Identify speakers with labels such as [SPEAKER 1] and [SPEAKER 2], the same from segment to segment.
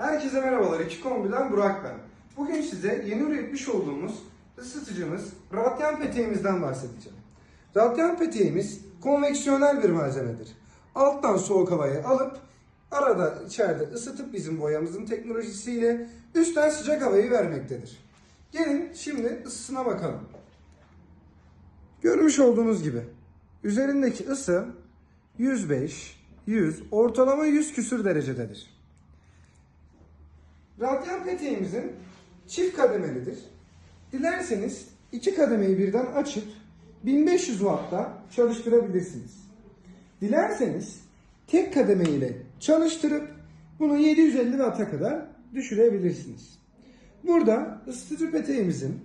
[SPEAKER 1] Herkese merhabalar. 2 kombiden Burak ben. Bugün size yeni üretmiş olduğumuz ısıtıcımız Radyan peteğimizden bahsedeceğim. Radyan peteğimiz konveksiyonel bir malzemedir. Alttan soğuk havayı alıp arada içeride ısıtıp bizim boyamızın teknolojisiyle üstten sıcak havayı vermektedir. Gelin şimdi ısısına bakalım. Görmüş olduğunuz gibi üzerindeki ısı 105, 100, ortalama 100 küsür derecededir. Radyan peteğimizin çift kademelidir. Dilerseniz iki kademeyi birden açıp 1500 Watt'ta çalıştırabilirsiniz. Dilerseniz tek kademe ile çalıştırıp bunu 750 Watt'a kadar düşürebilirsiniz. Burada ısıtıcı peteğimizin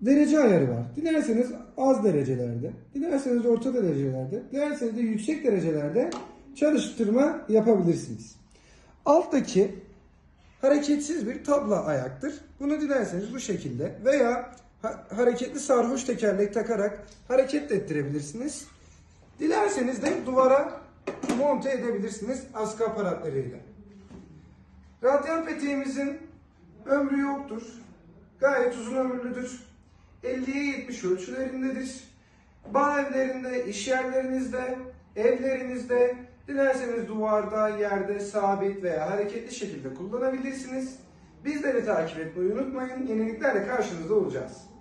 [SPEAKER 1] derece ayarı var. Dilerseniz az derecelerde, dilerseniz orta derecelerde, dilerseniz de yüksek derecelerde çalıştırma yapabilirsiniz. Alttaki hareketsiz bir tabla ayaktır. Bunu dilerseniz bu şekilde veya ha- hareketli sarhoş tekerlek takarak hareket ettirebilirsiniz. Dilerseniz de duvara monte edebilirsiniz askı aparatlarıyla. Radyan peteğimizin ömrü yoktur. Gayet uzun ömürlüdür. 50'ye 70 ölçülerindedir. Bağ evlerinde, iş yerlerinizde, evlerinizde, dilerseniz duvarda, yerde, sabit veya hareketli şekilde kullanabilirsiniz. Bizleri takip etmeyi unutmayın. Yeniliklerle karşınızda olacağız.